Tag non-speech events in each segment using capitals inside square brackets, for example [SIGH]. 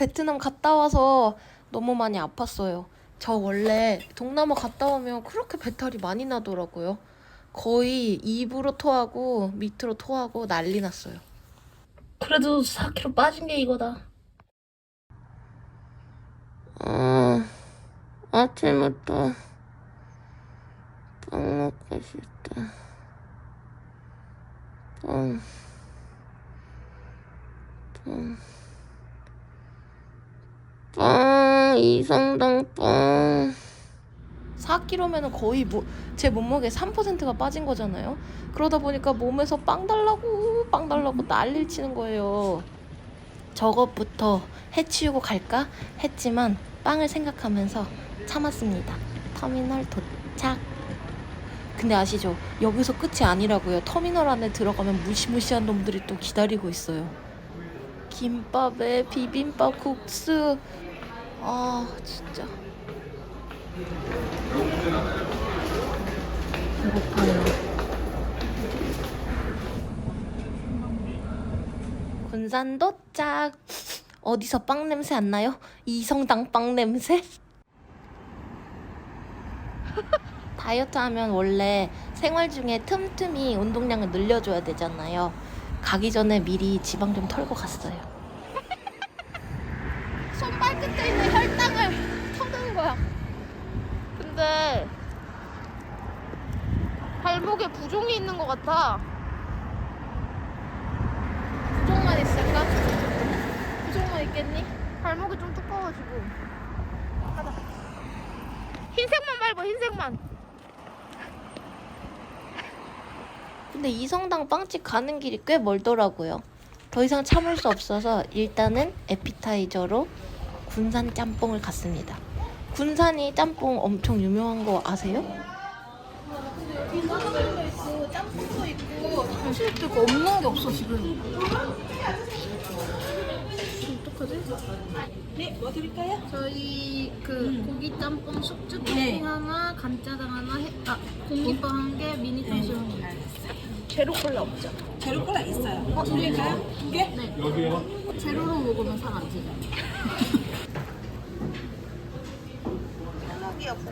베트남 갔다 와서 너무 많이 아팠어요. 저 원래 동남아 갔다 오면 그렇게 배탈이 많이 나더라고요. 거의 입으로 토하고 밑으로 토하고 난리 났어요. 그래도 4kg 빠진 게 이거다. 아, 아침부터 빵 먹고 싶다. 빵. 빵. 빵, 이성당 빵. 4kg면은 거의 뭐, 제 몸무게 3%가 빠진 거잖아요. 그러다 보니까 몸에서 빵 달라고, 빵 달라고 난리를 치는 거예요. 저것부터 해치우고 갈까 했지만 빵을 생각하면서 참았습니다. 터미널 도착. 근데 아시죠? 여기서 끝이 아니라고요. 터미널 안에 들어가면 무시무시한 놈들이 또 기다리고 있어요. 김밥에 비빔밥 국수. 아, 진짜. 배고파요. 군산 도착. 어디서 빵 냄새 안 나요? 이성당 빵 냄새? [LAUGHS] 다이어트 하면 원래 생활 중에 틈틈이 운동량을 늘려줘야 되잖아요. 가기 전에 미리 지방 좀 털고 갔어요. 끝에 있는 혈당을 터는 거야. 근데 발목에 부종이 있는 것 같아. 부종만 있을까? 부종만 있겠니? 발목이 좀 두꺼워가지고. 가자. 흰색만 밟아, 흰색만. 근데 이 성당 빵집 가는 길이 꽤 멀더라고요. 더 이상 참을 수 없어서 일단은 에피타이저로 군산 짬뽕을 갔습니다. 군산이 짬뽕 엄청 유명한 거 아세요? 있고 짬뽕도 있고 탕수육도 있고 없는 게 없어 지금. 어떡하지? 네, 뭐 드릴까요? 저희 그 고기 짬뽕 숙주 토핑 네. 하나, 간짜장 하나, 해, 아 공깃밥 한 개, 미니 탕수육 한 개. 제로 콜라 없죠? 제로 콜라 있어요. 어, 드릴까요? 두 개? 네. 여기요? 제로로 먹으면 살안 찌죠. [LAUGHS] 부먹이야, 부먹이야?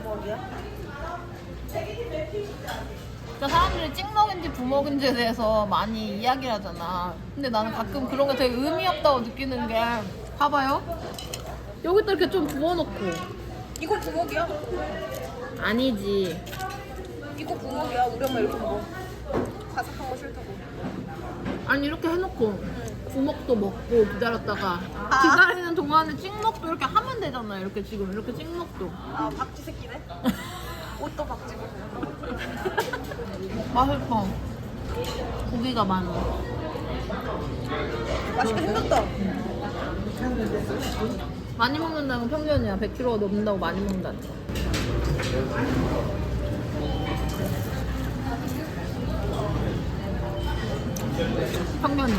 그러니까 사람들이 찍먹인지 부먹인지에 대해서 많이 이야기를 하잖아. 근데 나는 가끔 그런 게 되게 의미 없다고 느끼는 게 봐봐요. 여기다 이렇게 좀 부어놓고 이거 부먹이야? 아니지. 이거 부먹이야. 우리 엄마 이렇게 먹어. 바삭한 거 싫다고. 아니 이렇게 해놓고 부먹도 먹고 기다렸다가 아. 기다리는 동안에 찍먹도 이렇게 하면 되잖아. 이렇게 지금 이렇게 찍먹도 아, 박쥐 새끼네. [LAUGHS] 옷도 박쥐고. 맛있어. 고기가 많아. 맛있게 생겼다. 많이 먹는다는 건 편견이야. 100kg가 넘는다고 많이 먹는다는 거. 편견이.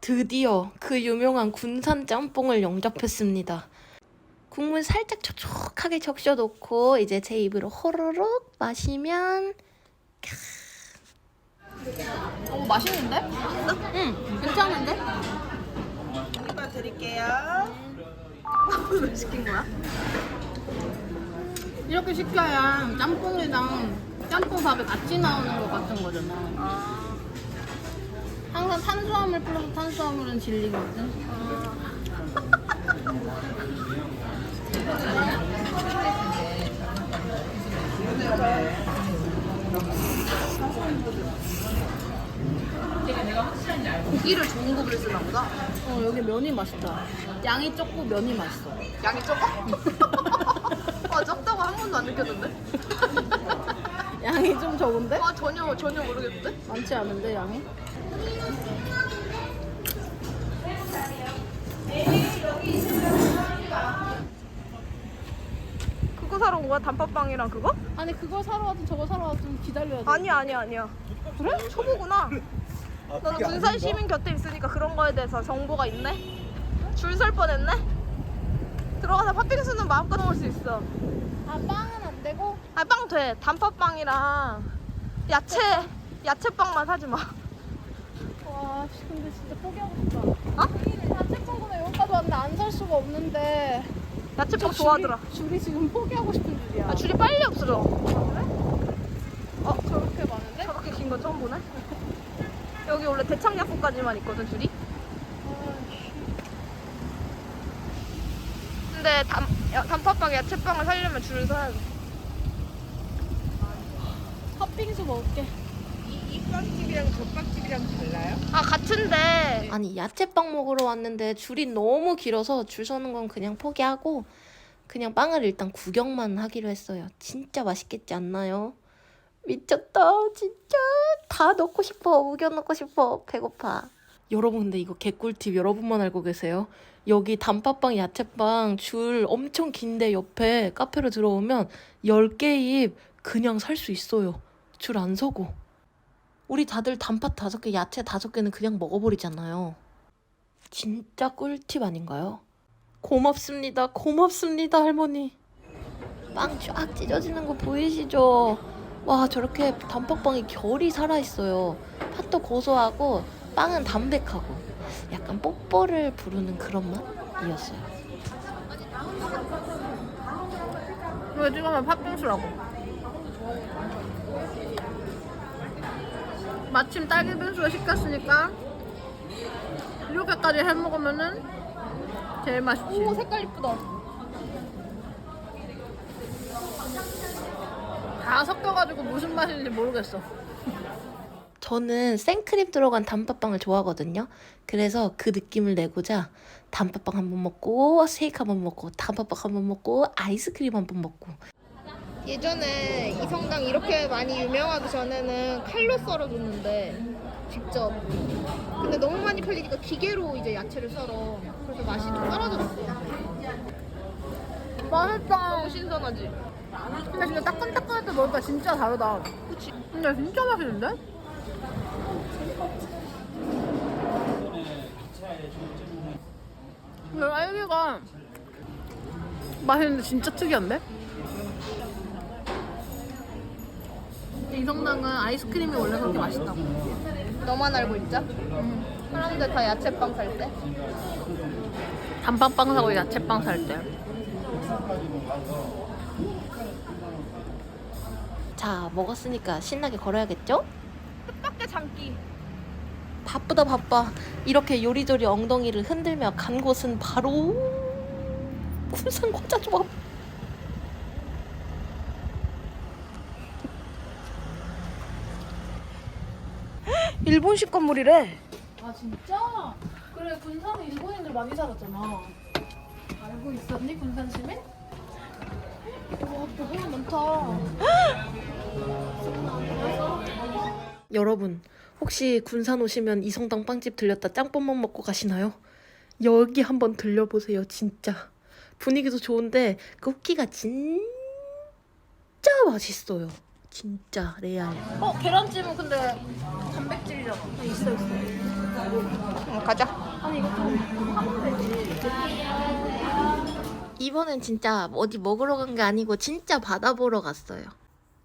드디어 그 유명한 군산 짬뽕을 영접했습니다. 국물 살짝 촉촉하게 적셔놓고 이제 제 입으로 호로록 마시면 어 맛있는데? 응 괜찮은데? 이거 드릴게요. [LAUGHS] 왜 시킨 거야? 이렇게 시켜야 짬뽕이랑 짬뽕밥이 같이 나오는 것 같은 거잖아. 아, 항상 탄수화물 플러스 탄수화물은 진리거든. [LAUGHS] 고기를 좋은 고기를 쓰나 보다. 어 여기 면이 맛있다. 양이 적고 면이 맛있어. 양이 적어? [LAUGHS] 아, 적다고 한 번도 안 느꼈는데? [LAUGHS] 양이 좀 적은데? 아, 전혀, 전혀 모르겠는데? 많지 않은데 양이? 그거 사러 온 거야? 단팥빵이랑 그거? 아니 그거 사러 왔든 저거 사러 왔든 기다려야 돼 아니야, 아니야, 아니야. 그래? 초보구나. 나는 군산 시민 곁에 있으니까 그런 거에 대해서 정보가 있네. 줄 설 뻔했네. 팥빙수는 마음껏 먹을 수 있어. 아 빵은 안 되고? 아, 빵 돼. 단팥빵이랑 야채, 야채빵만 사지 마. 와 근데 진짜 포기하고 싶다. 어? 야채빵구나 여기까지 왔는데 안 살 수가 없는데. 야채빵 좋아하더라. 줄이 지금 포기하고 싶은 줄이야. 아, 줄이 빨리 없어져. 어 저렇게 많은데? 저렇게 긴 거 처음 보네. 여기 원래 대창약국까지만 있거든 줄이. 근데 담, 야, 단팥빵 야채빵을 살려면 줄을 서야 돼. 팥빙수 먹을게. 이 빵집이랑 저 빵집이랑 달라요? 아 같은데 아니 야채빵 먹으러 왔는데 줄이 너무 길어서 줄 서는 건 그냥 포기하고 그냥 빵을 일단 구경만 하기로 했어요. 진짜 맛있겠지 않나요? 미쳤다 진짜 다 넣고 싶어 우겨 넣고 싶어 배고파. 여러분 근데 이거 개꿀팁 여러분만 알고 계세요? 여기 단팥빵 야채빵 줄 엄청 긴데 옆에 카페로 들어오면 10개 입 그냥 살 수 있어요. 줄 안 서고. 우리 다들 단팥 다섯 개, 야채 다섯 개는 그냥 먹어버리잖아요. 진짜 꿀팁 아닌가요? 고맙습니다. 고맙습니다, 할머니. 빵 쫙 찢어지는 거 보이시죠? 와, 저렇게 단팥빵이 결이 살아있어요. 팥도 고소하고 빵은 담백하고 약간 뽀뽀를 부르는 그런 맛이었어요. 이거 찍으면 팥빙수라고. 마침 딸기 빙수를 시켰으니까 이렇게까지 해 먹으면은 제일 맛있지. 오 색깔 이쁘다. 다 섞여가지고 무슨 맛인지 모르겠어. 저는 생크림 들어간 단팥빵을 좋아하거든요. 그래서 그 느낌을 내고자 단팥빵 한 번 먹고 세이크 한 번 먹고 단팥빵 한 번 먹고 아이스크림 한 번 먹고 예전에 이 성당 이렇게 많이 유명하기 전에는 칼로 썰어줬는데 직접. 근데 너무 많이 팔리니까 기계로 이제 야채를 썰어. 그래서 맛이 좀 떨어졌어. 맛있다. 너무 신선하지. 근데 진짜 따끈따끈할 때 먹으니까 진짜 다르다. 그치? 근데 진짜 맛있는데? 이 딸기가 맛있는데 진짜 특이한데? 이성당은 아이스크림이 원래 그렇게 맛있다고. 너만 알고 있자. 사람들 다 야채빵 살 때. 단팥빵 사고 야채빵 살 때. 자 먹었으니까 신나게 걸어야겠죠? 뜻밖의 장기. 바쁘다 바빠 이렇게 요리조리 엉덩이를 흔들며 간 곳은 바로 군산 과자조합 [LAUGHS] 일본식 건물이래. 아 진짜? 그래 군산에 일본인들 많이 살았잖아. 알고 있었니 군산 시민? 와 너무 많다. [GASPS] 여러분 혹시 군산 오시면 이성당 빵집 들렸다 짬뽕만 먹고 가시나요? 여기 한번 들려보세요 진짜 분위기도 좋은데 그 후기가 진짜 맛있어요 진짜 레알 어 계란찜은 근데 단백질이잖아. 있어 있어. 응, 가자. 아니 이거 좀 하면 되지. 이번엔 진짜 어디 먹으러 간 게 아니고 진짜 바다 보러 갔어요.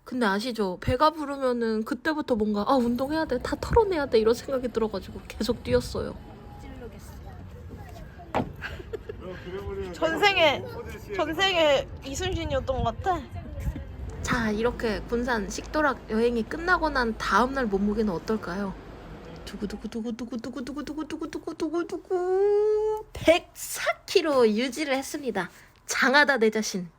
근데 아시죠? 배가 부르면은 그때부터 뭔가 아 운동해야 돼, 다 털어내야 돼 이런 생각이 들어가지고 계속 뛰었어요. 전생에 전생에 이순신이었던 것 같아. 자 이렇게 군산 식도락 여행이 끝나고 난 다음 날 몸무게는 어떨까요? 두구두구두구두구두구두구두구두구두구두구 104kg 유지를 했습니다. 장하다 내 자신.